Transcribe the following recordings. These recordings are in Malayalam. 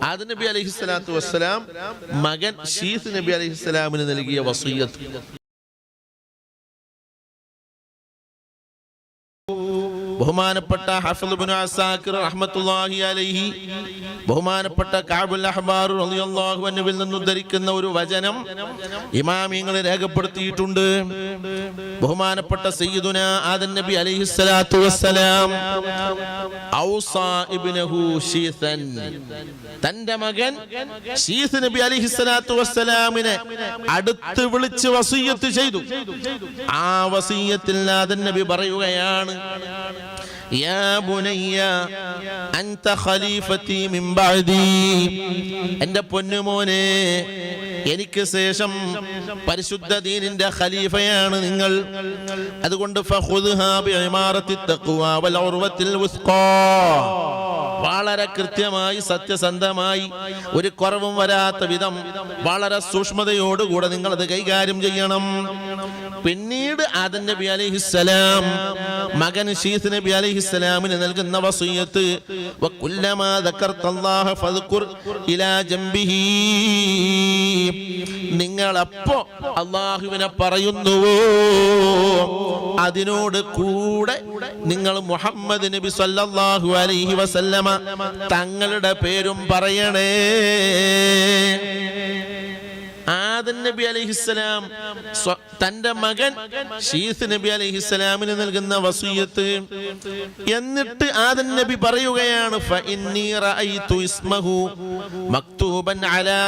ആദം നബി അലൈഹി സ്വലാത്തു വസ്സലാം മകൻ ഷീഫ് നബി അലൈഹി സ്വലാമിന് നൽകിയ വസീയത്ത്. ബഹുമാനപ്പെട്ട ഹഫിദ് ഇബ്നു അസാക്കിർ റഹ്മത്തുള്ളാഹി അലൈഹി ബഹുമാനപ്പെട്ട കഅബുൽ അഹ്ബാർ റളിയല്ലാഹു അൻഹുവിൽ നിന്ന് ഉദ്ധരിക്കുന്ന ഒരു വചനം ഇമാമിങ്ങൾ രേഖപ്പെടുത്തിയിട്ടുണ്ട്. ബഹുമാനപ്പെട്ട സയ്യിദുന ആദൻ നബി അലൈഹി സ്വലാത്തു വസ്സലാം ഇബ്നഹു ശീസൻ തന്റെ മകൻ ശീസ് നബി അലൈഹി സ്വലാത്തു വസ്സലാമിനെ അടുത്ത് വിളിച്ച് വസീയത്ത് ചെയ്തു. ആ വസീയത്തിൽ ആദൻ നബി പറയുകയാണ് യാ بني أنت خليفتي من بعدي എന്റെ പൊന്നുമോനെ എനിക്ക് ശേഷം പരിശുദ്ധ ദീനിന്റെ ഖലീഫയാണ് നിങ്ങൾ. അതുകൊണ്ട് വളരെ കൃത്യമായി സത്യസന്ധമായി ഒരു കുറവും വരാത്ത വിധം വളരെ സൂക്ഷ്മതയോടുകൂടെ നിങ്ങൾ അത് കൈകാര്യം ചെയ്യണം. പിന്നീട് ആദൻ നബി അലൈഹിസ്സലാം മകൻ ഷീസ് നബി അലൈഹിസ്സലാമിന് നൽകുന്ന വസീയത്ത് വകുല്ലമാ ഇലാ ജംബിഹി. നിങ്ങൾ അപ്പോ അള്ളാഹുവിനെ പറയുന്നുവോ? അതിനോട് കൂടെ നിങ്ങൾ മുഹമ്മദ് നബി സല്ലല്ലാഹു അലൈഹി വസല്ലമ തങ്ങളുടെ പേരും പറയണേ. ആദൻ നബി അലൈഹിസ്സലാം തന്റെ മകൻ ഷീസ് നബി അലൈഹിസ്സലാമിന് നൽകുന്ന വസീയത്ത്. എന്നിട്ട് ആദൻ നബി പറയുകയാണ് ഫഇന്നി റഅയ്തു ഇസ്മഹു മക്തൂബൻ അലാ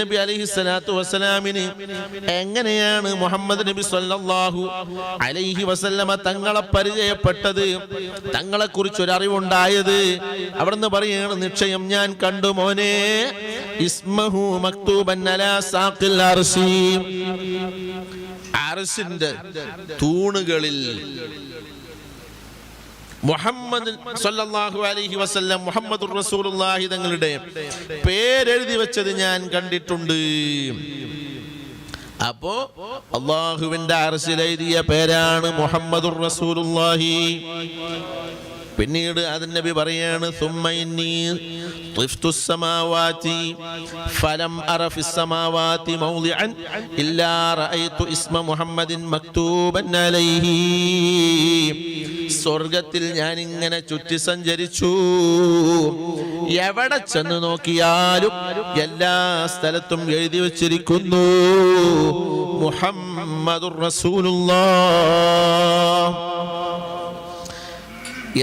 നബി അലൈഹിസ്സലാത്തു എങ്ങനെയാണ് മുഹമ്മദ് നബി സല്ലല്ലാഹു അലൈഹി വസല്ലമ തങ്ങളെ പരിചയപ്പെട്ടത്? തങ്ങളെ കുറിച്ച് ഒരു അറിവുണ്ടായത്? അവിടുന്ന് പറയുകയാണ് നിശ്ചയം ഞാൻ കണ്ടു മോനെ ഇസ്മഹു മക്തൂബൻ അലാ സാഖിൽ തൂണുകളിൽ മുഹമ്മദ് സല്ലല്ലാഹു അലൈഹി വസല്ലം മുഹമ്മദ് റസൂലുള്ളാഹി തങ്ങളുടെ പേരെഴുതി വെച്ചത് ഞാൻ കണ്ടിട്ടുണ്ട്. അപ്പോ അള്ളാഹുവിന്റെ അറസിലെഴുതിയ പേരാണ് മുഹമ്മദുർ റസൂലുള്ളാഹി. പിന്നീട് ആദം നബി പറയാണ് സ്വർഗത്തിൽ ഞാൻ ഇങ്ങനെ ചുറ്റി സഞ്ചരിച്ചു. എവിടെ ചെന്ന് നോക്കിയാലും എല്ലാ സ്ഥലത്തും എഴുതി വച്ചിരിക്കുന്നു. മുഹമ്മദുർ റസൂലുള്ള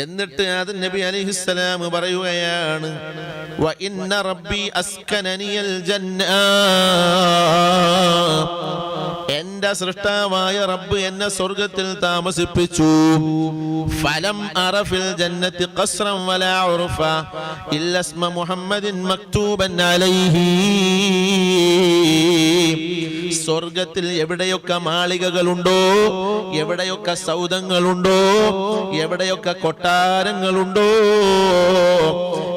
എന്നിട്ട് അത് നബി അലിഹിസ്സലാം പറയുകയാണ് റബ്ബി അസ്കനനിയൽ ജന്ന. എന്റെ സൃഷ്ടാവായ റബ്ബ് എന്നെ സ്വർഗത്തിൽ താമസിപ്പിച്ചു. ഫലം അറഫിൽ ജന്നത്തി ഖസ്റൻ വലാ ഉർഫ ഇല്ല ഇസ്മ മുഹമ്മദിൻ മക്തൂബൻ അലൈഹി. സ്വർഗത്തിൽ എവിടെയൊക്കെ മാളികകളുണ്ടോ എവിടെയൊക്കെ സൗദങ്ങളുണ്ടോ എവിടെയൊക്കെ കൊട്ടാരങ്ങളുണ്ടോ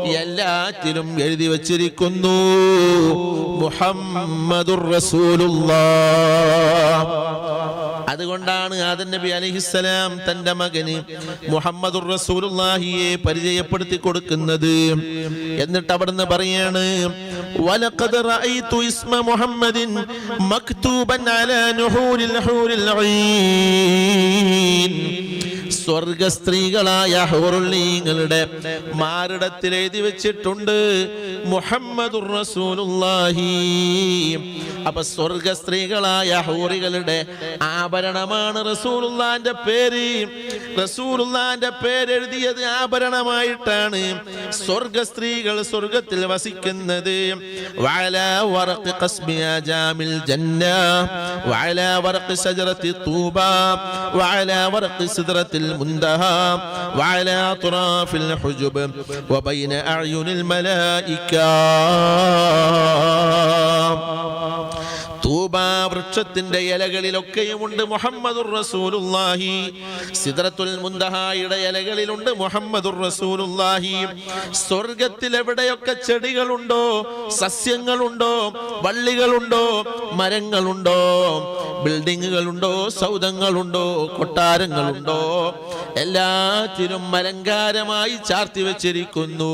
എല്ലാറ്റിലും എഴുതി വച്ചിരിക്കുന്നു. മുഹമ്മദുർ അതുകൊണ്ടാണ് ആദൻ നബി അലിഹിസ്സലാം തന്റെ മകന് മുഹമ്മദുർ റസൂലുള്ളാഹിയെ പരിചയപ്പെടുത്തി കൊടുക്കുന്നത്. എന്നിട്ട് അവിടുന്ന് പറയാണ് വലഖദ് റഅയ്തു ഇസ്മ മുഹമ്മദിൻ മക്തൂബൻ അലാ നുഹൂരിൽ ഹൂരിൽ ഐൻ. സ്വർഗ സ്ത്രീകളായ ഹോറുള്ളീങ്ങളുടെ മാറിടത്തിൽ എഴുതി വെച്ചിട്ടുണ്ട് റസൂലുള്ളാഹി. അപ്പൊ സ്വർഗ സ്ത്രീകളായ ഹൂറികളുടെ ആഭരണമാണ് റസൂലുള്ളാന്റെ പേര്. റസൂലുള്ളാന്റെ പേരെഴുതിയത് ആഭരണമായിട്ടാണ് സ്വർഗ സ്ത്രീകൾ സ്വർഗത്തിൽ വസിക്കുന്നത്. ജന്ന. وعلى ورق شجرة الطوبى وعلى ورق سدرة المنتهى وعلى أطراف الحجب وبين أعين الملائكة. വൃക്ഷത്തിന്റെ ഇലകളിലൊക്കെയുമുണ്ട് മുഹമ്മദുർ റസൂലുള്ളാഹി. സിദ്രത്തുൽ മുന്തഹായുടെ ഇലകളിലുണ്ട് മുഹമ്മദുർ റസൂലുള്ളാഹി. സ്വർഗത്തിൽ എവിടെയൊക്കെ ചെടികളുണ്ടോ സസ്യങ്ങളുണ്ടോ വള്ളികളുണ്ടോ മരങ്ങളുണ്ടോ ബിൽഡിങ്ങുകളുണ്ടോ സൗധങ്ങളുണ്ടോ കൊട്ടാരങ്ങളുണ്ടോ എല്ലാത്തിനും അലങ്കാരമായി ചാർത്തി വെച്ചിരിക്കുന്നു.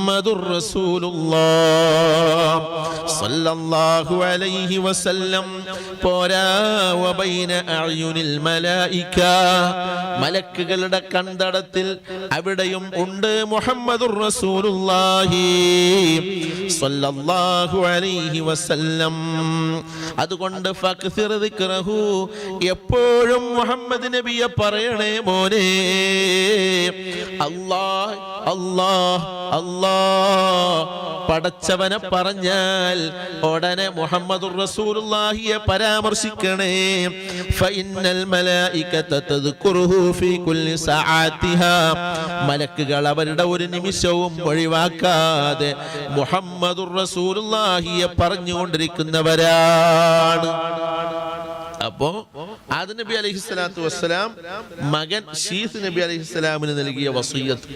മുഹമ്മദുർ റസൂലുള്ളാഹ് സല്ലല്ലാഹു അലൈഹി വസല്ലം. പോരാ വബൈന അഅ്യുനിൽ മലായിക. മലക്കുകളുടെ കണ്ടടത്തിൽ അവിടെയും ഉണ്ട് മുഹമ്മദുർ റസൂലുള്ളാഹി സല്ലല്ലാഹു അലൈഹി വസല്ലം. അതുകൊണ്ട് എപ്പോഴും മുഹമ്മദ് നബിയെ പറയണേ മോനെ. അല്ലാ അല്ലാ അല്ലാ പടച്ചവനെ പറഞ്ഞാൽ ഉടനെ മുഹമ്മദ് റസൂലുള്ളാഹിയെ പരാമർശിക്കണേ. ഫഇന്നൽ മലായികത തദ്കുറുഹു ഫീ കുല്ലി സആത്തിഹാ മലക്കുകൾ അവരുടെ ഒരു നിമിഷവും ഒഴിവാക്കാതെ മുഹമ്മദുർ റസൂലുള്ളാഹിയെ പറഞ്ഞുകൊണ്ടിരിക്കുന്നവരാണ്. അപ്പോ ആദ് നബി അലൈഹി സ്വലാത്തു വസ്സലാം മകൻ ഷീസ് നബി അലൈഹി സ്വലാമിന് നൽകിയ വസീയത്ത്